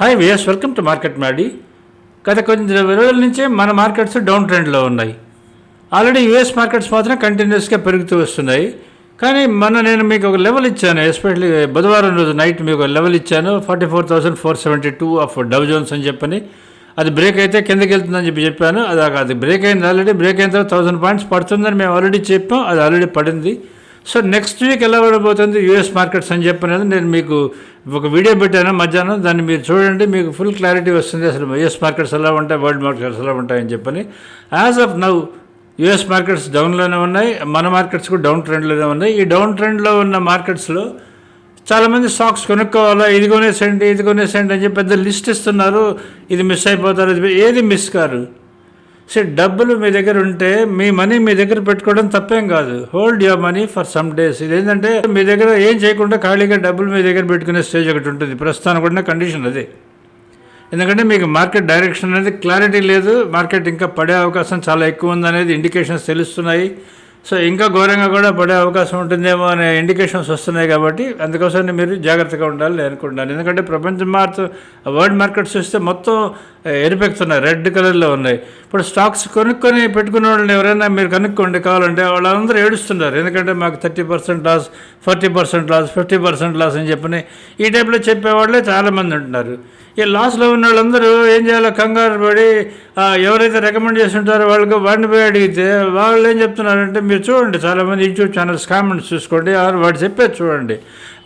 Hi viewers welcome to market మాడి గత కొన్ని రోజుల నుంచే మన మార్కెట్స్ డౌన్ ట్రెండ్లో ఉన్నాయి. ఆల్రెడీ యూఎస్ మార్కెట్స్ మాత్రం కంటిన్యూస్గా పెరుగుతూ వస్తున్నాయి. కానీ మొన్న నేను మీకు ఒక లెవెల్ ఇచ్చాను ఎస్పెషల్లీ బుధవారం రోజు నైట్ మీకు ఒక లెవెల్ ఇచ్చాను forty four thousand four seventy two of Dow Jones అని చెప్పని. అది బ్రేక్ అయితే కిందకి వెళ్తుందని చెప్పి చెప్పాను. అది అది బ్రేక్ అయింది ఆల్రెడీ బ్రేక్ అయిన తర్వాత థౌసండ్ పాయింట్స్ పడుతుందని మేము ఆల్రెడీ చెప్పాం. అది ఆల్రెడీ పడింది. సో నెక్స్ట్ వీక్ ఎలా ఉండబోతుంది యూఎస్ మార్కెట్స్ అని చెప్పనేది నేను మీకు ఒక వీడియో పెట్టాను మధ్యాహ్నం. దాన్ని మీరు చూడండి మీకు ఫుల్ క్లారిటీ వస్తుంది. అసలు యూఎస్ మార్కెట్స్ ఎలా ఉంటాయి వరల్డ్ మార్కెట్స్ ఎలా ఉంటాయని చెప్పని. As of now US markets డౌన్లోనే ఉన్నాయి. మన మార్కెట్స్ కూడా డౌన్ ట్రెండ్లోనే ఉన్నాయి. ఈ డౌన్ ట్రెండ్లో ఉన్న మార్కెట్స్లో చాలామంది స్టాక్స్ కొనుక్కోవాలా ఇది కొనేసేయండి ఇది కొనేసేయండి అని చెప్పి పెద్ద లిస్ట్ ఇస్తున్నారు. ఇది మిస్ అయిపోతారు ఏది మిస్ కారు సో డబ్బులు మీ దగ్గర ఉంటే మీ మనీ మీ దగ్గర పెట్టుకోవడం తప్పేం కాదు. Hold your money for some days ఇది ఏంటంటే మీ దగ్గర ఏం చేయకుండా ఖాళీగా డబ్బులు మీ దగ్గర పెట్టుకునే స్టేజ్ ఒకటి ఉంటుంది. ప్రస్తుతానికి ఉన్న కండిషన్ అది. ఎందుకంటే మీకు మార్కెట్ డైరెక్షన్ అనేది క్లారిటీ లేదు. మార్కెట్ ఇంకా పడే అవకాశం చాలా ఎక్కువ ఉందనేది ఇండికేషన్స్ తెలుస్తున్నాయి. సో ఇంకా ఘోరంగా కూడా పడే అవకాశం ఉంటుందేమో అనే ఇండికేషన్స్ వస్తున్నాయి కాబట్టి అందుకోసం మీరు జాగ్రత్తగా ఉండాలి అనుకుంటున్నాను. ఎందుకంటే ప్రపంచ మార్క్ వరల్డ్ మార్కెట్స్ చూస్తే మొత్తం ఎరిపెక్కుతున్నాయి రెడ్ కలర్లో ఉన్నాయి. ఇప్పుడు స్టాక్స్ కొనుక్కొని పెట్టుకున్న వాళ్ళని ఎవరైనా మీరు కనుక్కోండి కావాలంటే వాళ్ళందరూ ఏడుస్తున్నారు. ఎందుకంటే మాకు thirty percent loss forty percent loss fifty percent loss అని చెప్పని ఈ టైప్లో చెప్పేవాళ్ళే చాలామంది ఉంటున్నారు. ఈ లాస్లో ఉన్న వాళ్ళందరూ ఏం చేయాలో కంగారు పడి ఎవరైతే రికమెండ్ చేసి ఉంటారో వాళ్ళకి వాడిని పోయి అడిగితే వాళ్ళు ఏం చెప్తున్నారంటే మీరు చూడండి చాలామంది యూట్యూబ్ ఛానల్స్ కామెంట్స్ చూసుకోండి ఆరు వాడు చెప్పేది చూడండి.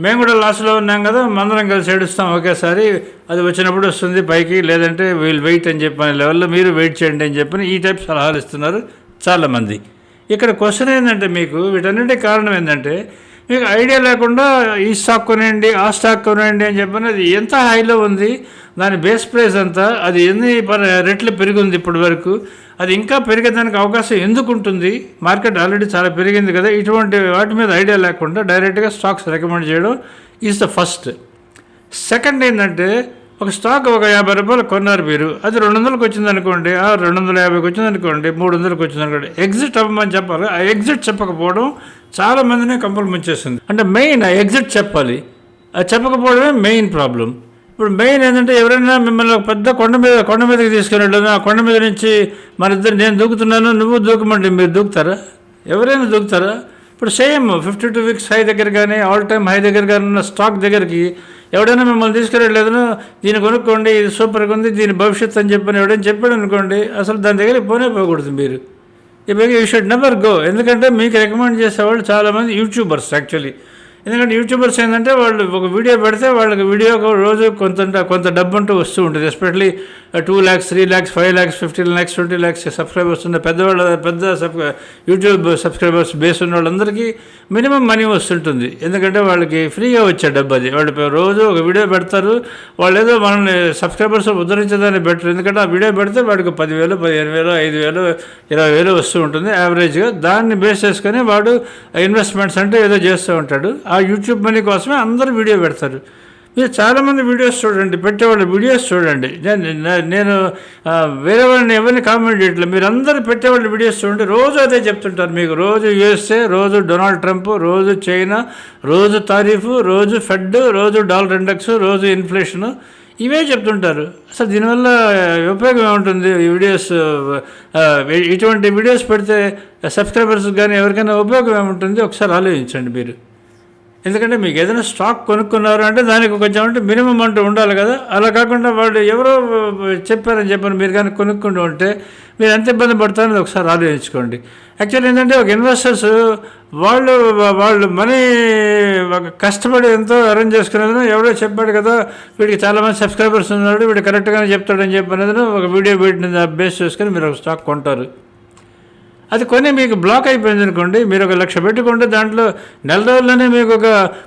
మేము కూడా లాస్లో ఉన్నాం కదా మందరం కలిసి ఏడుస్తాం ఒకేసారి అది వచ్చినప్పుడు వస్తుంది పైకి లేదంటే వీళ్ళు వెయిట్ అని చెప్పిన లెవెల్లో మీరు వెయిట్ చేయండి అని చెప్పని ఈ టైప్ సలహాలు ఇస్తున్నారు చాలామంది. ఇక్కడ క్వశ్చన్ ఏంటంటే మీకు వీటన్నిటి కారణం ఏంటంటే మీకు ఐడియా లేకుండా ఈ స్టాక్ కొనండి ఆ స్టాక్ కొనండి అని చెప్పని అది ఎంత హైలో ఉంది దాని బేస్ ప్రైస్ ఎంత అది ఎన్ని పర్ రెట్లు పెరిగింది ఇప్పటి వరకు అది ఇంకా పెరిగేదానికి అవకాశం ఎందుకు ఉంటుంది? మార్కెట్ ఆల్రెడీ చాలా పెరిగింది కదా ఇటువంటి వాటి మీద ఐడియా లేకుండా డైరెక్ట్గా స్టాక్స్ రికమెండ్ చేయడం ఈజ్ ద ఫస్ట్. సెకండ్ ఏంటంటే ఒక స్టాక్ ఒక యాభై రూపాయలు కొన్నారు మీరు. అది రెండు వందలకు వచ్చింది అనుకోండి ఆ రెండు వందల యాభైకి వచ్చింది అనుకోండి మూడు వందలకు వచ్చింది అనుకోండి ఎగ్జిట్ అవ్వమని చెప్పాలి. ఆ ఎగ్జిట్ చెప్పకపోవడం చాలా మందినే కంపల్ ముంచేస్తుంది. అంటే మెయిన్ ఆ ఎగ్జిట్ చెప్పాలి. అది చెప్పకపోవడమే మెయిన్ ప్రాబ్లం. ఇప్పుడు మెయిన్ ఏంటంటే ఎవరైనా మిమ్మల్ని పెద్ద కొండ మీద కొండ మీదకి తీసుకెళ్ళడం ఆ కొండ మీద నుంచి మన ఇద్దరు నేను దూకుతున్నాను నువ్వు దూకమండి మీరు దూకుతారా? ఎవరైనా దూకుతారా? ఇప్పుడు same fifty two weeks high దగ్గర కానీ ఆల్ టైమ్ హై దగ్గర కానీ ఉన్న స్టాక్ దగ్గరికి ఎవడైనా మిమ్మల్ని తీసుకురావట్లేదు దీన్ని కొనుక్కోండి ఇది సూపర్గా ఉంది దీని భవిష్యత్తు అని చెప్పని ఎవడైనా చెప్పాడు అనుకోండి అసలు దాని దగ్గర పోనే పోకూడదు మీరు. ఇప్పుడు యూ షుడ్ నెవర్ గో. ఎందుకంటే మీకు రికమెండ్ చేసేవాళ్ళు చాలామంది యూట్యూబర్స్ యాక్చువల్లీ. ఎందుకంటే యూట్యూబర్స్ ఏంటంటే వాళ్ళు ఒక వీడియో పెడితే వాళ్ళకి వీడియో రోజు కొంత కొంత డబ్బు అంటూ వస్తూ ఉంటుంది. Especially two lakhs three lakhs five lakhs fifteen lakhs twenty lakhs subscribers ఉన్న పెద్దవాళ్ళ పెద్ద సబ్ యూట్యూబ్ సబ్స్క్రైబర్స్ బేస్ ఉన్న వాళ్ళందరికీ మినిమం మనీ వస్తుంటుంది. ఎందుకంటే వాళ్ళకి ఫ్రీగా వచ్చే డబ్బు అది. వాళ్ళు రోజు ఒక వీడియో పెడతారు. వాళ్ళు ఏదో మనల్ని సబ్స్క్రైబర్స్ ఉద్ధరించేదాన్ని బెటర్ ఎందుకంటే ఆ వీడియో పెడితే వాడికి పదివేలు పదిహేను వేలు ఐదు వేలు ఇరవై వేలు వస్తూ ఉంటుంది యావరేజ్గా. దాన్ని బేస్ చేసుకొని వాడు ఇన్వెస్ట్మెంట్స్ అంటే ఏదో చేస్తూ ఉంటాడు. ఆ యూట్యూబ్ మనీ కోసమే అందరూ వీడియో పెడతారు. మీరు చాలామంది వీడియోస్ చూడండి పెట్టేవాళ్ళ వీడియోస్ చూడండి. నేను నేను వేరే వాళ్ళని ఎవరిని కామెంట్ చేయట్లేదు. మీరు అందరూ పెట్టేవాళ్ళ వీడియోస్ చూడండి. రోజు అదే చెప్తుంటారు మీకు. రోజు యుఎస్ఏ రోజు డొనాల్డ్ ట్రంప్ రోజు చైనా రోజు తారీఫు రోజు ఫెడ్ రోజు డాలర్ ఇండెక్స్ రోజు ఇన్ఫ్లేషను ఇవే చెప్తుంటారు. అసలు దీనివల్ల ఉపయోగం ఏముంటుంది? ఈ వీడియోస్ ఇటువంటి వీడియోస్ పెడితే సబ్స్క్రైబర్స్ కానీ ఎవరికైనా ఉపయోగం ఏముంటుంది? ఒకసారి ఆలోచించండి మీరు. ఎందుకంటే మీకు ఏదైనా స్టాక్ కొనుక్కున్నారు అంటే దానికి కొంచెం అంటే మినిమం అంటూ ఉండాలి కదా. అలా కాకుండా వాళ్ళు ఎవరో చెప్పారని చెప్పని. మీరు కానీ కొనుక్కుంటూ ఉంటే మీరు ఎంత ఇబ్బంది పడతారని ఒకసారి ఆలోచించుకోండి. యాక్చువల్లీ ఏంటంటే ఒక ఇన్వెస్టర్స్ వాళ్ళు వాళ్ళు మనీ ఒక కష్టపడి ఎంతో అరేంజ్ చేసుకునేది ఎవరో చెప్పాడు కదా వీడికి చాలామంది సబ్స్క్రైబర్స్ ఉన్నాడు వీడు కరెక్ట్గానే చెప్తాడని చెప్పనేది ఒక వీడియో వీటిని బేస్ చేసుకుని మీరు ఒక స్టాక్ కొంటారు. అది కొని మీకు బ్లాక్ అయిపోయింది అనుకోండి మీరు ఒక లక్ష పెట్టుకుంటే దాంట్లో నెల రోజుల్లోనే మీకు ఒక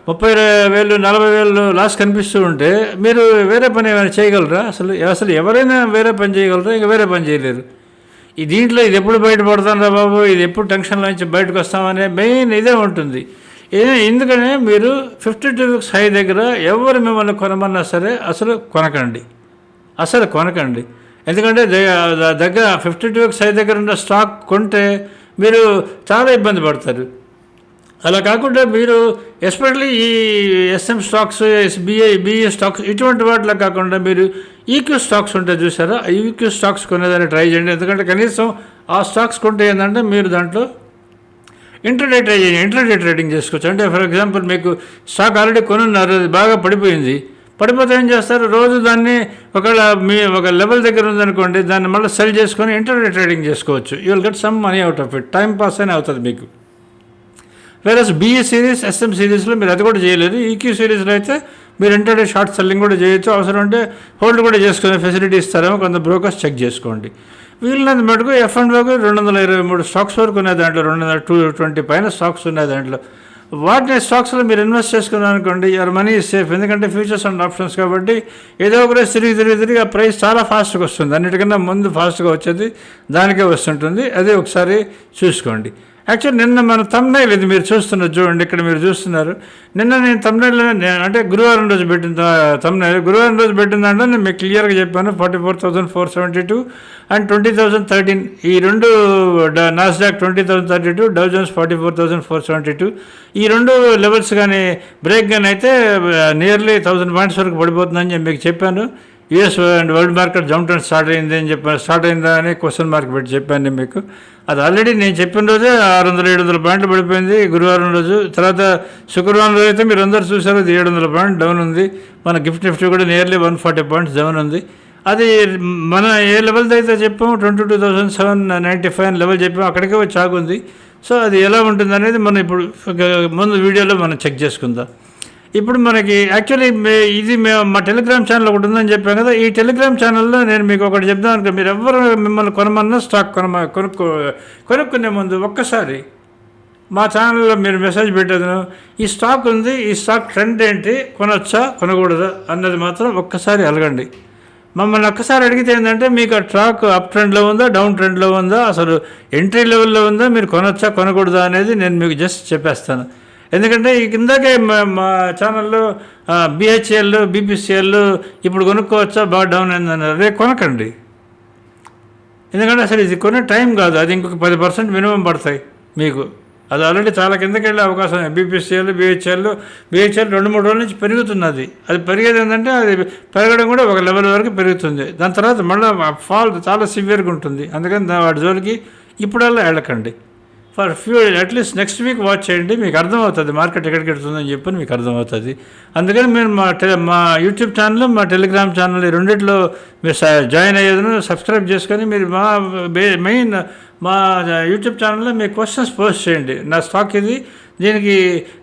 ముప్పై వేలు నలభై వేలు లాస్ కనిపిస్తూ ఉంటే మీరు వేరే పని ఏమైనా చేయగలరా? అసలు అసలు ఎవరైనా వేరే పని చేయగలరా? ఇంకా వేరే పని చేయలేరు. ఈ దీంట్లో ఇది ఎప్పుడు బయటపడతానరా బాబు? ఇది ఎప్పుడు టెన్షన్లో నుంచి బయటకు వస్తామనే మెయిన్ ఇదే ఉంటుంది. ఎందుకనే మీరు ఫిఫ్టీ టూ వీక్స్ హై దగ్గర ఎవరు మిమ్మల్ని కొనమన్నా సరే అసలు కొనకండి. అసలు కొనకండి. ఎందుకంటే దగ్గర ఫిఫ్టీ టూ వీక్స్ హై దగ్గర ఉన్న స్టాక్ కొంటే మీరు చాలా ఇబ్బంది పడతారు. అలా కాకుండా మీరు ఎస్పెషల్లీ ఈ SM stocks SBI BA stocks ఇటువంటి వాటిలో కాకుండా మీరు ఈక్యూ స్టాక్స్ ఉంటే చూసారా? ఆ ఈక్యూ స్టాక్స్ కొనేదాన్ని ట్రై చేయండి. ఎందుకంటే కనీసం ఆ స్టాక్స్ కొంటే ఏంటంటే మీరు దాంట్లో ఇంటర్డే ట్రేడింగ్ ఇంటర్డే ట్రేడింగ్ చేసుకోవచ్చు. అంటే ఫర్ ఎగ్జాంపుల్ మీకు స్టాక్ ఆల్రెడీ కొనున్నారు అది బాగా పడిపోయింది. పడిపోతే ఏం చేస్తారు? రోజు దాన్ని ఒకవేళ మీ ఒక లెవెల్ దగ్గర ఉందనుకోండి దాన్ని మళ్ళీ సెల్ చేసుకొని ఇంటర్నెట్ ట్రేడింగ్ చేసుకోవచ్చు. You will get some money out of it time pass అని అవుతుంది మీకు. వేరస్ బీఈ సిరీస్ ఎస్ఎం సిరీస్లో మీరు అది కూడా చేయలేదు. ఈక్యూ సిరీస్లో అయితే మీరు ఇంటర్డే షార్ట్ సెల్లింగ్ కూడా చేయొచ్చు. అవసరం ఉంటే హోల్డ్ కూడా చేసుకునే ఫెసిలిటీ ఇస్తారేమో కొంత బ్రోకర్స్ చెక్ చేసుకోండి. వీళ్ళనంత మటుకు ఎఫ్ అండ్ వరకు రెండు వందల ఇరవై మూడు స్టాక్స్ వరకు ఉన్నాయి దాంట్లో. రెండు వందల టూ ట్వంటీ పైన స్టాక్స్ ఉన్నాయి దాంట్లో. వాటిని స్టాక్స్లో మీరు ఇన్వెస్ట్ చేసుకున్నారు అనుకోండి యువర్ మనీ సేఫ్ ఎందుకంటే ఫ్యూచర్స్ అండ్ ఆప్షన్స్ కాబట్టి ఏదో ఒక రోజు తిరిగి తిరిగి తిరిగి ఆ ప్రైస్ చాలా ఫాస్ట్గా వస్తుంది. అన్నిటికన్నా ముందు ఫాస్ట్గా వచ్చేది దానికే వస్తుంటుంది. అది ఒకసారి చూసుకోండి. యాక్చువల్ నిన్న మన తమ్నైల్ ఇది మీరు చూస్తున్నారు చూడండి ఇక్కడ మీరు చూస్తున్నారు. నిన్న నేను తమ్నైల్ అంటే గురువారం రోజు పెట్టిన తమ్నైల్ గురువారం రోజు పెట్టిన దాంట్లో నేను మీకు క్లియర్గా చెప్పాను forty four thousand four seventy two and twenty thousand thirteen ఈ రెండు Nasdaq twenty thousand thirty two Dow Jones forty four thousand four seventy two ఈ రెండు లెవెల్స్ కానీ బ్రేక్ కానీ అయితే నియర్లీ థౌసండ్ పాయింట్స్ వరకు పడిపోతుందని చెప్పి మీకు చెప్పాను. US and world market jump and start అయింది అని చెప్పాను స్టార్ట్ అయిందా అని క్వశ్చన్ మార్క్ పెట్టి చెప్పాను నేను మీకు. అది ఆల్రెడీ నేను చెప్పిన రోజే ఆరు వందల ఏడు వందల పాయింట్లు పడిపోయింది గురువారం రోజు. తర్వాత శుక్రవారం రోజు అయితే మీరు అందరు చూసారు అది ఏడు వందల పాయింట్ డౌన్ ఉంది. మన గిఫ్ట్ నిఫ్టీ కూడా nearly one forty points down ఉంది. అది మన ఏ లెవెల్తో అయితే చెప్పాము twenty two thousand seven ninety five level చెప్పాము అక్కడికే వచ్చి ఆగుంది. సో అది ఎలా ఉంటుంది అనేది మనం ఇప్పుడు ముందు వీడియోలో మనం చెక్ చేసుకుందాం. ఇప్పుడు మనకి యాక్చువల్లీ ఇది మేము మా టెలిగ్రామ్ ఛానల్ ఒకటి ఉందని చెప్పాం కదా. ఈ టెలిగ్రామ్ ఛానల్లో నేను మీకు ఒకటి చెప్దాం అనుకో మీరు ఎవరు మిమ్మల్ని కొనమన్నా స్టాక్ కొనమ కొనుక్కో కొనుక్కునే ముందు ఒక్కసారి మా ఛానల్లో మీరు మెసేజ్ పెట్టేది ఈ స్టాక్ ఉంది ఈ స్టాక్ ట్రెండ్ ఏంటి కొనొచ్చా కొనకూడదా అన్నది మాత్రం ఒక్కసారి అలగండి మమ్మల్ని ఒక్కసారి అడిగితే ఏంటంటే మీకు ఆ ట్రాక్ అప్ ట్రెండ్లో ఉందా డౌన్ ట్రెండ్లో ఉందా అసలు ఎంట్రీ లెవెల్లో ఉందా మీరు కొనొచ్చా కొనకూడదా అనేది నేను మీకు జస్ట్ చెప్పేస్తాను. ఎందుకంటే ఈ కిందకే మా మా ఛానల్లో బిహెచ్ఎల్ బీపీసీఎల్ ఇప్పుడు కొనుక్కోవచ్చా బాగా డౌన్ అయిందన్నారు. రేపు కొనకండి. ఎందుకంటే అసలు ఇది కొనే టైం కాదు. అది ఇంకొక పది పర్సెంట్ మినిమం పడతాయి మీకు. అది ఆల్రెడీ చాలా కిందకి వెళ్ళే అవకాశం బీపీసీఎల్ బిహెచ్ఎల్ బిహెచ్ఎల్ రెండు మూడు రోజుల నుంచి పెరుగుతున్నది. అది పెరిగేది ఏంటంటే అది పెరగడం కూడా ఒక లెవెల్ వరకు పెరుగుతుంది. దాని తర్వాత మళ్ళీ ఫాల్ చాలా సివియర్గా ఉంటుంది. అందుకని వాటి జోలికి ఇప్పుడల్లా వెళ్ళకండి. For few at least next week watch చేయండి మీకు అర్థమవుతుంది మార్కెట్ ఎక్కడికి వెళ్తుందని చెప్పి మీకు అర్థమవుతుంది. అందుకని మీరు మా టెలి మా యూట్యూబ్ ఛానల్ మా టెలిగ్రామ్ ఛానల్ ఈ రెండిట్లో మీరు జాయిన్ అయ్యేదని సబ్స్క్రైబ్ చేసుకొని మీరు మా మెయిన్ మా యూట్యూబ్ ఛానల్లో మీ క్వశ్చన్స్ పోస్ట్ చేయండి. నా స్టాక్ ఇది దీనికి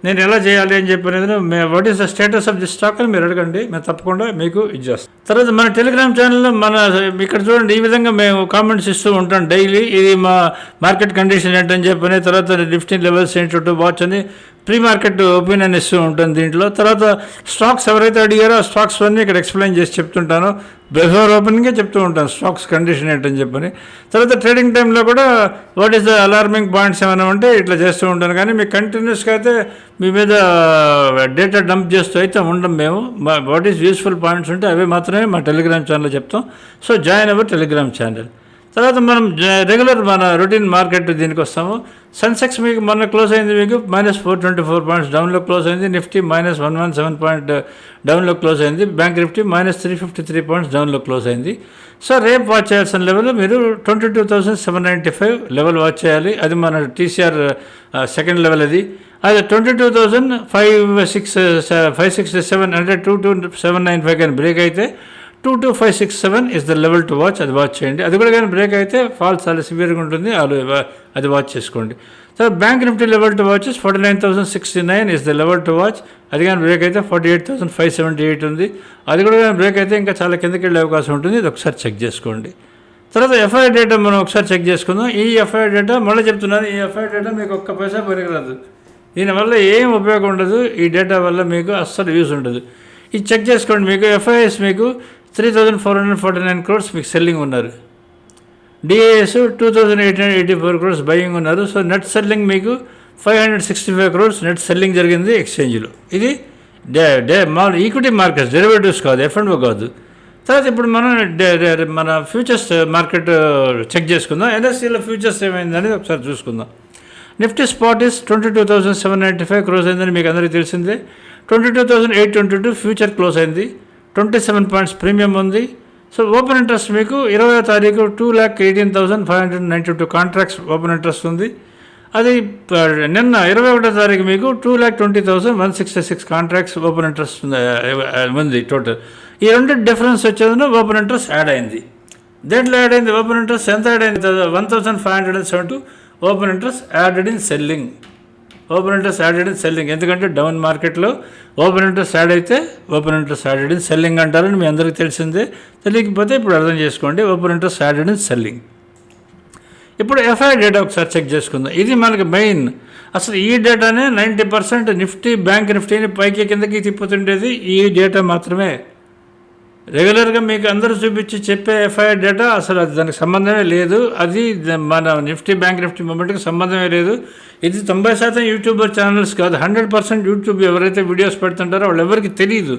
నేను ఎలా చేయాలి అని చెప్పి అనేది what is the status of the stock అని మీరు అడగండి మేము తప్పకుండా మీకు ఇచ్చేస్తాం తర్వాత మన టెలిగ్రామ్ ఛానల్లో మన ఇక్కడ చూడండి ఈ విధంగా మేము కామెంట్స్ ఇస్తూ ఉంటాం డైలీ. ఇది మా మార్కెట్ కండిషన్ ఏంటని చెప్పని తర్వాత లిఫ్టింగ్ లెవెల్స్ ఏంటో వాచ్ అని ప్రీ మార్కెట్ ఒపీనియన్ ఇస్తూ ఉంటుంది దీంట్లో. తర్వాత స్టాక్స్ ఎవరైతే అడిగారో ఆ స్టాక్స్ అన్నీ ఇక్కడ ఎక్స్ప్లెయిన్ చేసి చెప్తుంటాను. బిఫోర్ ఓపెనింగే చెప్తూ ఉంటాను స్టాక్స్ కండిషన్ ఏంటని చెప్పని. తర్వాత ట్రేడింగ్ టైంలో కూడా what is the alarming points ఏమైనా ఉంటే ఇట్లా చేస్తూ ఉంటాను. కానీ మీకు కంటిన్యూస్గా అయితే మీ మీద డేటా డంప్ చేస్తూ అయితే ఉండం మేము. వాట్ ఈస్ యూస్ఫుల్ పాయింట్స్ ఉంటే అవే మాత్రమే మా టెలిగ్రామ్ ఛానల్లో చెప్తాం. So join our Telegram channel. తర్వాత మనం రెగ్యులర్ మన రొటీన్ మార్కెట్ దీనికి వస్తాము. సెన్సెక్స్ మీకు మొన్న క్లోజ్ అయింది మీకు minus four twenty four points డౌన్లో క్లోజ్ అయింది. Nifty minus one one seven point డౌన్లో క్లోజ్ అయింది. Bank Nifty minus three fifty three points డౌన్లో క్లోజ్ అయింది. సో రేపు వాచ్ చేయాల్సిన లెవెల్ మీరు twenty two thousand seven ninety five level watch చేయాలి. అది మన టీసీఆర్ సెకండ్ లెవెల్ అది. అది twenty two thousand five six five six seven అంటే two two seven nine five కానీ బ్రేక్ అయితే two two five six seven is the level to watch అది watch చేయండి. అది కూడా కానీ బ్రేక్ అయితే ఫాల్ చాలా సివియర్గా ఉంటుంది అది అది వాచ్ చేసుకోండి. Sir bank Nifty level to watch forty nine thousand sixty nine is the level to watch అది కానీ బ్రేక్ అయితే forty eight thousand five seventy eight ఉంది. అది కూడా కానీ బ్రేక్ అయితే ఇంకా చాలా కిందకి వెళ్ళే అవకాశం ఉంటుంది. ఇది ఒకసారి చెక్ చేసుకోండి. తర్వాత ఎఫ్ఐఆర్ డేటా మనం ఒకసారి చెక్ చేసుకుందాం. ఈ ఎఫ్ఐఆర్ డేటా మళ్ళీ చెప్తున్నాను. ఈ ఎఫ్ఐఆర్ డేటా మీకు ఒక్క పైసా దీని దీనివల్ల ఏం ఉపయోగం ఉండదు ఈ డేటా వల్ల మీకు అస్సలు యూస్ ఉండదు. ఇది చెక్ చేసుకోండి మీకు ఎఫ్ఐఎస్ మీకు three thousand four hundred forty nine crores మీకు సెల్లింగ్ ఉన్నారు. DIIs two thousand eight hundred eighty four crores buying ఉన్నారు. సో నెట్ సెల్లింగ్ మీకు five hundred sixty five crores net selling జరిగింది ఎక్స్చేంజ్లో ఇది డే డే మా ఈక్విటీ మార్కెట్స్ డెరివేటివ్స్ కాదు F and కాదు. తర్వాత ఇప్పుడు మనం డే- మన ఫ్యూచర్స్ మార్కెట్ చెక్ చేసుకుందాం. ఎన్ఎస్సీలో ఫ్యూచర్స్ ఏమైంది అనేది ఒకసారి చూసుకుందాం. Nifty spot is twenty two thousand seven ninety five close అయిందని మీకు అందరికీ తెలిసిందే. Twenty two thousand eight twenty two future close అయింది. ట్వంటీ సెవెన్ పాయింట్స్ ప్రీమియం ఉంది. సో ఓపెన్ ఇంట్రెస్ట్ మీకు ఇరవై తారీఖు two lakh eighteen thousand five hundred ninety two contracts open interest ఉంది. అది నిన్న ఇరవై ఒకటో తారీఖు మీకు two lakh twenty thousand one sixty six contracts open interest ఉంది, టోటల్ ఈ రెండు డిఫరెన్స్ వచ్చేది ఓపెన్ ఇంట్రెస్ట్ యాడ్ అయింది. దేంట్లో యాడ్ అయింది? ఓపెన్ ఇంట్రెస్ట్ ఎంత యాడ్ అయింది? One thousand five hundred and seventy open interest added in selling open interest added in selling ఎందుకంటే డౌన్ మార్కెట్లో ఓపెన్ ఇంట్రెస్ట్ యాడ్ అయితే open interest added in selling అంటారని మీ అందరికీ తెలిసిందే. తెలియకపోతే ఇప్పుడు అర్థం చేసుకోండి. Open interest added in selling ఇప్పుడు ఎఫ్ఐ డేటా ఒకసారి చెక్ చేసుకుందాం. ఇది మనకి మెయిన్ అసలు ఈ డేటానే నైంటీ పర్సెంట్ నిఫ్టీ బ్యాంక్ నిఫ్టీని పైకి కిందకి తిప్పుతుండేది ఈ డేటా మాత్రమే. రెగ్యులర్గా మీకు అందరూ చూపించి చెప్పే ఎఫ్ఐఆర్ డేటా అసలు అది దానికి సంబంధమే లేదు. అది మన నిఫ్టీ బ్యాంక్ నిఫ్టీ మూమెంట్కి సంబంధమే లేదు. ఇది తొంభై శాతం యూట్యూబర్ ఛానల్స్ కాదు. హండ్రెడ్ పర్సెంట్ యూట్యూబ్ ఎవరైతే వీడియోస్ పెడుతుంటారో వాళ్ళు ఎవరికి తెలియదు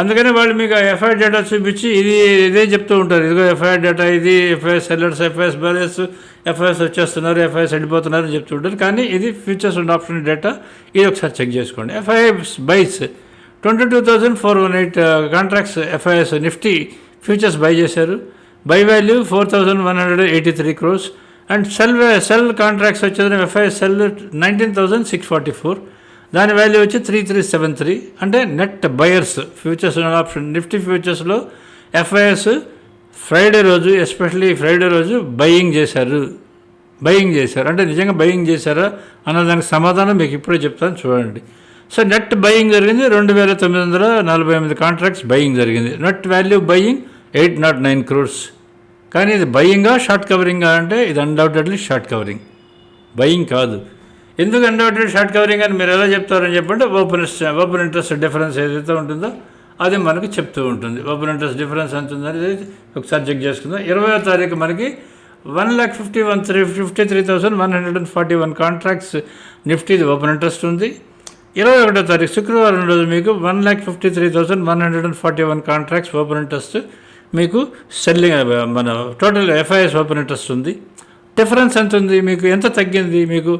అందుకని వాళ్ళు మీకు ఎఫ్ఐఆర్ డేటా చూపించి ఇది ఇదే చెప్తూ ఉంటారు. ఇదిగో ఎఫ్ఐఆర్ డేటా ఇది FIIs sellers FIIs balance FIIs వచ్చేస్తున్నారు ఎఫ్ఐఎస్ వెళ్ళిపోతున్నారు అని చెప్తుంటారు కానీ ఇది ఫ్యూచర్స్ అండ్ ఆప్షన్ డేటా. ఇది ఒకసారి చెక్ చేసుకోండి. FIIs buys twenty two thousand four one eight contracts FIIs Nifty futures buy చేశారు. Buy value four thousand one hundred eighty three crores and sell sell contracts వచ్చేది FIIs sell nineteen thousand six forty four దాని value వచ్చి three three seven three అంటే net buyers futures option Nifty ఫ్యూచర్స్లో FIs Friday రోజు especially Friday రోజు buying చేశారు. Buying చేశారు. అంటే నిజంగా బయింగ్ చేశారా అన్న దానికి సమాధానం మీకు ఇప్పుడే చెప్తాను చూడండి. సో నెట్ బయింగ్ జరిగింది. రెండు వేల తొమ్మిది వందల నలభై ఎనిమిది కాంట్రాక్ట్స్ బయింగ్ జరిగింది. Net value buying eight not nine crores కానీ ఇది బయింగా షార్ట్ కవరింగా అంటే ఇది అన్డౌటెడ్లీ షార్ట్ కవరింగ్ బయింగ్ కాదు. ఎందుకు అన్డౌటెడ్ షార్ట్ కవరింగ్ అని మీరు ఎలా చెప్తారని చెప్పంటే ఓపెన్ ఓపెన్ ఇంట్రెస్ట్ డిఫరెన్స్ ఏదైతే ఉంటుందో అది మనకు చెప్తూ ఉంటుంది. ఓపెన్ ఇంట్రెస్ట్ డిఫరెన్స్ ఎంత ఉందని ఒకసారి చెక్ చేసుకుందాం. ఇరవై తారీఖు మనకి one lakh fifty one three fifty three thousand one hundred and forty one contracts నిఫ్టీది open interest ఉంది. ఇరవై ఒకటో తారీఖు శుక్రవారం రోజు మీకు one lakh fifty three thousand one hundred and forty one contracts open interest మీకు సెల్లింగ్ మన టోటల్ ఎఫ్ఐఎస్ ఓపెన్ ఇంట్రెస్ట్ ఉంది. డిఫరెన్స్ ఎంత ఉంది? మీకు ఎంత తగ్గింది? మీకు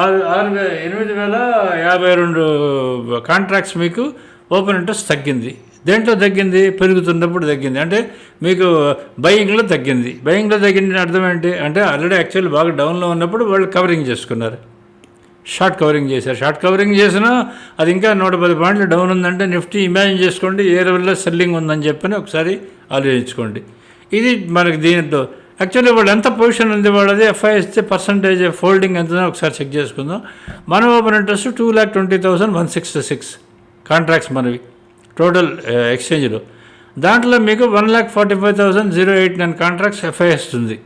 ఆరు ఆరు ఎనిమిది వేల యాభై రెండు కాంట్రాక్ట్స్ మీకు ఓపెన్ ఇంట్రెస్ట్ తగ్గింది. దేంట్లో తగ్గింది? పెరుగుతున్నప్పుడు తగ్గింది. అంటే మీకు బయింగ్లో తగ్గింది. బయింగ్లో తగ్గింది అర్థం ఏంటి? అంటే ఆల్రెడీ యాక్చువల్లీ బాగా డౌన్లో ఉన్నప్పుడు వాళ్ళు కవరింగ్ చేసుకున్నారు. షార్ట్ కవరింగ్ చేశారు. షార్ట్ కవరింగ్ చేసినా అది ఇంకా నూట పది పాయింట్లు డౌన్ ఉందంటే నిఫ్టీ ఇమాజిన్ చేసుకోండి ఏ లెవెల్లో సెల్లింగ్ ఉందని చెప్పని ఒకసారి ఆలోచించుకోండి. ఇది మనకి దీంట్లో యాక్చువల్లీ వాళ్ళు ఎంత పొజిషన్ ఉంది వాళ్ళది? ఎఫ్ఐఎస్ పర్సంటేజ్ ఫోల్డింగ్ ఎంత ఒకసారి చెక్ చేసుకుందాం. మన open interest two lakh twenty thousand one sixty six contracts మనవి టోటల్ ఎక్స్చేంజ్లో. దాంట్లో మీకు one lakh forty five thousand zero eight nine contracts FIIs ఉంది.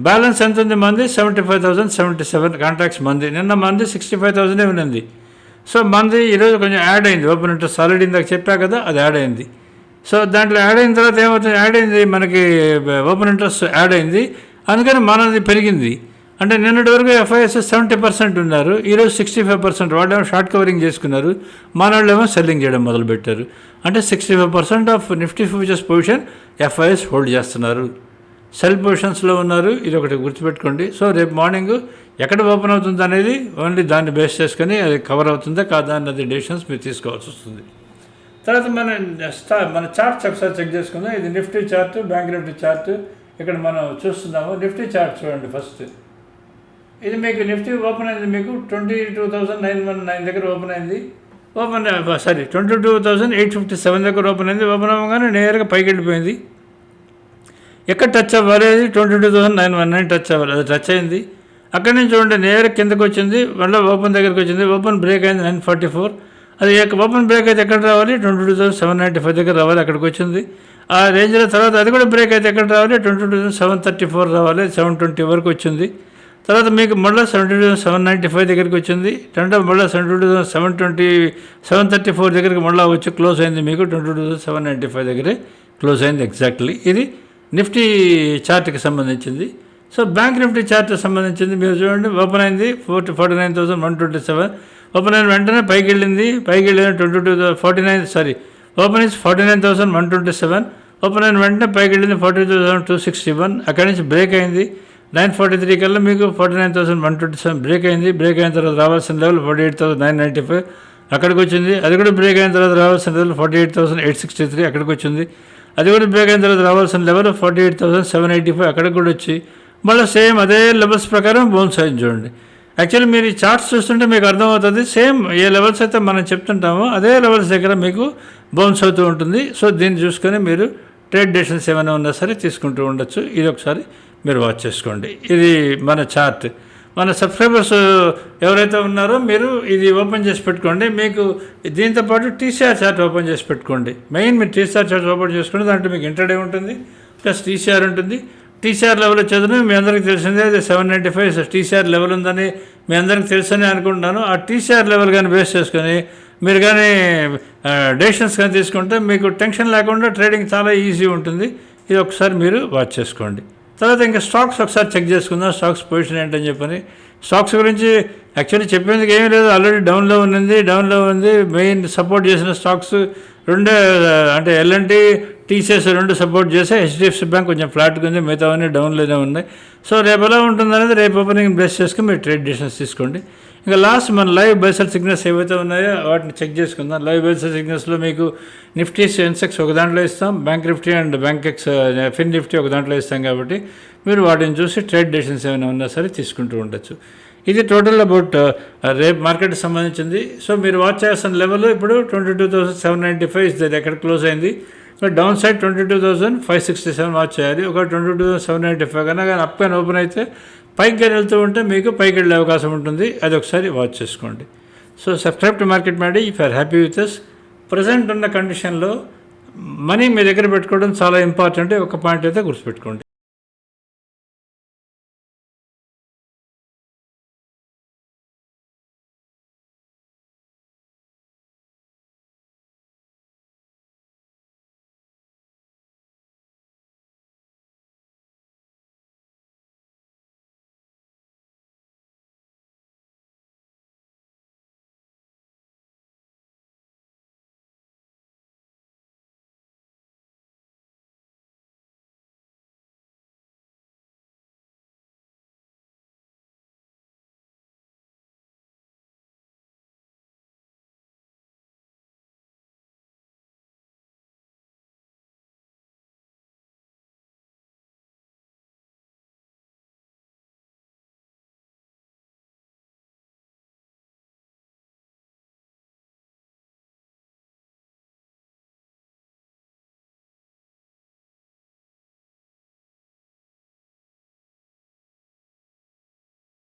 బ్యాలెన్స్ ఎంత ఉంది మంది? Seventy five thousand seventy seven contracts మంది. నిన్న మంది సిక్స్టీ ఫైవ్ థౌసండ్ ఉంది సో మంది ఈరోజు కొంచెం యాడ్ అయింది. ఓపెన్ ఇంట్రెస్ట్ ఆల్రెడీ ఇందాక చెప్పా కదా అది యాడ్ అయింది. సో దాంట్లో యాడ్ అయిన తర్వాత ఏమవుతుంది? యాడ్ అయింది మనకి ఓపెన్ ఇంట్రెస్ట్ యాడ్ అయింది. అందుకని మనది పెరిగింది. అంటే నిన్నటి వరకు ఎఫ్ఐఎస్ సెవెంటీ పర్సెంట్ ఉన్నారు. ఈరోజు సిక్స్టీ ఫైవ్ పర్సెంట్ వాళ్ళేమో షార్ట్ కవరింగ్ చేసుకున్నారు. మన వాళ్ళేమో సెల్లింగ్ చేయడం మొదలుపెట్టారు. అంటే sixty five percent of Nifty futures position FIIs hold చేస్తున్నారు. సెల్ పొజిషన్స్లో ఉన్నారు. ఇది ఒకటి గుర్తుపెట్టుకోండి. సో రేపు మార్నింగ్ ఎక్కడ ఓపెన్ అవుతుంది అనేది ఓన్లీ దాన్ని బేస్ చేసుకొని అది కవర్ అవుతుందా కాదా అన్నది డెసిషన్స్ మీరు తీసుకోవాల్సి వస్తుంది. తర్వాత మన స్టా మన చార్ట్స్ ఒకసారి చెక్ చేసుకుందాం. ఇది Nifty chart bank Nifty chart. ఇక్కడ మనం చూస్తున్నాము. నిఫ్టీ చార్ట్ చూడండి ఫస్ట్. ఇది మీకు నిఫ్టీ ఓపెన్ అయింది మీకు twenty two thousand nine one nine దగ్గర ఓపెన్ అయింది. Open sorry twenty two thousand eight fifty seven దగ్గర ఓపెన్ అయింది. ఓపెన్ అవ్వగానే నేరుగా పైకి వెళ్ళిపోయింది. ఎక్కడ టచ్ అవ్వాలి అది twenty two thousand nine one nine touch అవ్వాలి అది టచ్ అయింది. అక్కడి నుంచి చూడండి నేరుగా కిందకు వచ్చింది మళ్ళీ ఓపెన్ దగ్గరికి వచ్చింది ఓపెన్ బ్రేక్ అయింది నైన్ ఫార్టీ ఫోర్ అది ఎక్క- ఓపెన్ బ్రేక్ అయితే ఎక్కడ రావాలి? Twenty two thousand seven ninety five దగ్గర రావాలి అక్కడికి వచ్చింది. ఆ రేంజ్లో తర్వాత అది కూడా బ్రేక్ అయితే ఎక్కడ రావాలి? Twenty two thousand seven thirty four రావాలి సెవెన్ ట్వంటీ వరకు వచ్చింది. తర్వాత మీకు మళ్ళీ seventy two seven ninety five దగ్గరికి వచ్చింది. టెండర్ మళ్ళీ seventy two seven twenty seven thirty four దగ్గరికి మళ్ళీ వచ్చి క్లోజ్ అయింది మీకు. Twenty two seven ninety five దగ్గరే క్లోజ్ అయింది ఎగ్జాక్ట్లీ ఇది నిఫ్టీ చార్ట్కి సంబంధించింది. సో బ్యాంక్ నిఫ్టీ చార్ట్కి సంబంధించింది మీరు చూడండి. ఓపెన్ అయింది. Forty forty nine thousand one twenty seven. Open అయిన వెంటనే పైకి వెళ్ళింది. పైకి వెళ్ళిన twenty two forty nine sorry open is forty nine thousand one twenty seven. Open అయిన వెంటనే పైకి వెళ్ళింది forty two thousand two sixty one. అక్కడి నుంచి బ్రేక్ అయింది. నైన్ ఫార్టీ త్రీ కల్లా మీకు forty nine thousand one twenty seven break అయింది. బ్రేక్ అయిన తర్వాత రావాల్సిన level forty eight thousand nine ninety five అక్కడికి వచ్చింది. అది కూడా బ్రేక్ అయిన తర్వాత రావాల్సిన level forty eight thousand eight sixty three అక్కడికి వచ్చింది. అది కూడా బ్రేక్ అయిన తర్వాత రావాల్సిన level forty eight thousand seven eighty five అక్కడికి కూడా వచ్చి మళ్ళీ సేమ్ అదే లెవెల్స్ ప్రకారం బోన్స్ అయింది చూడండి. యాక్చువల్లీ మీరు ఈ చార్ట్స్ చూస్తుంటే మీకు అర్థమవుతుంది సేమ్ ఏ లెవెల్స్ అయితే మనం చెప్తుంటామో అదే లెవెల్స్ దగ్గర మీకు బౌన్స్ అవుతూ ఉంటుంది. సో దీన్ని చూసుకొని మీరు ట్రేడ్ డెసిషన్స్ ఏమైనా ఉన్నా సరే తీసుకుంటూ ఉండొచ్చు. ఇది ఒకసారి మీరు వాచ్ చేసుకోండి. ఇది మన చార్ట్ మన సబ్స్క్రైబర్స్ ఎవరైతే ఉన్నారో మీరు ఇది ఓపెన్ చేసి పెట్టుకోండి. మీకు దీంతో పాటు టీసీఆర్ చార్ట్ ఓపెన్ చేసి పెట్టుకోండి. మెయిన్ మీరు టీసీఆర్ చార్ట్ ఓపెన్ చేసుకుంటే దాంట్లో మీకు ఇంటర్డే ఉంటుంది ప్లస్ టీసీఆర్ ఉంటుంది. టీసీఆర్ లెవెల్ వచ్చేదని మీ అందరికీ తెలిసిందే అది seven ninety five TCR level ఉందని మీ అందరికీ తెలుసని అనుకుంటున్నాను. ఆ టీసీఆర్ లెవెల్ కానీ బేస్ చేసుకొని మీరు కానీ డెసిషన్స్ కానీ తీసుకుంటే మీకు టెన్షన్ లేకుండా ట్రేడింగ్ చాలా ఈజీ ఉంటుంది. ఇది ఒకసారి మీరు వాచ్ చేసుకోండి. తర్వాత ఇంకా స్టాక్స్ ఒకసారి చెక్ చేసుకుందాం. స్టాక్స్ పొజిషన్ ఏంటని చెప్పని. స్టాక్స్ గురించి యాక్చువల్లీ చెప్పేందుకు ఏమీ లేదు. ఆల్రెడీ డౌన్లో ఉంది డౌన్లో ఉంది. మెయిన్ సపోర్ట్ చేసిన స్టాక్స్ రెండే అంటే ఎల్ఎన్టీ టీసీఎస్ రెండు సపోర్ట్ చేస్తే హెచ్డిఎఫ్సి బ్యాంక్ కొంచెం ఫ్లాట్గా ఉంది. మిగతావన్నీ డౌన్లోనే ఉన్నాయి. సో రేపు ఎలా ఉంటుంది అనేది రేపు ఓపెనింగ్ బ్లెస్ చేసుకుని మీరు ట్రేడ్ డిషన్స్ తీసుకోండి. ఇంకా లాస్ట్ మన లైవ్ బైసల్ సిగ్నల్స్ ఏవైతే ఉన్నాయో వాటిని చెక్ చేసుకుందాం. లైవ్ బైసల్ సిగ్నల్స్లో మీకు నిఫ్టీ సెన్సెక్స్ ఒక దాంట్లో ఇస్తాం bank Nifty and bank ex Fin Nifty ఒక దాంట్లో ఇస్తాం కాబట్టి మీరు వాటిని చూసి ట్రేడ్ డెసిషన్స్ ఏమైనా ఉన్నా సరే తీసుకుంటూ ఉండొచ్చు. ఇది టోటల్ అబౌట్ uh, రేపు మార్కెట్కి సంబంధించింది. సో మీరు వాచ్ చేయాల్సిన లెవెల్ ఇప్పుడు twenty two thousand seven ninety five is ఎక్కడ క్లోజ్ అయింది. Down side twenty two thousand five sixty seven watch చేయాలి. ఒక twenty two thousand seven ninety five కన్నా కానీ అప్ కానీ ఓపెన్ అయితే పైకి వెళ్తూ ఉంటే మీకు పైకి వెళ్ళే అవకాశం ఉంటుంది. అది ఒకసారి వాచ్ చేసుకోండి. So subscribe to market Maddy if are happy with us present ఉన్న కండిషన్లో మనీ మీ దగ్గర పెట్టుకోవడం చాలా ఇంపార్టెంట్ ఒక పాయింట్ అయితే గుర్తుపెట్టుకోండి.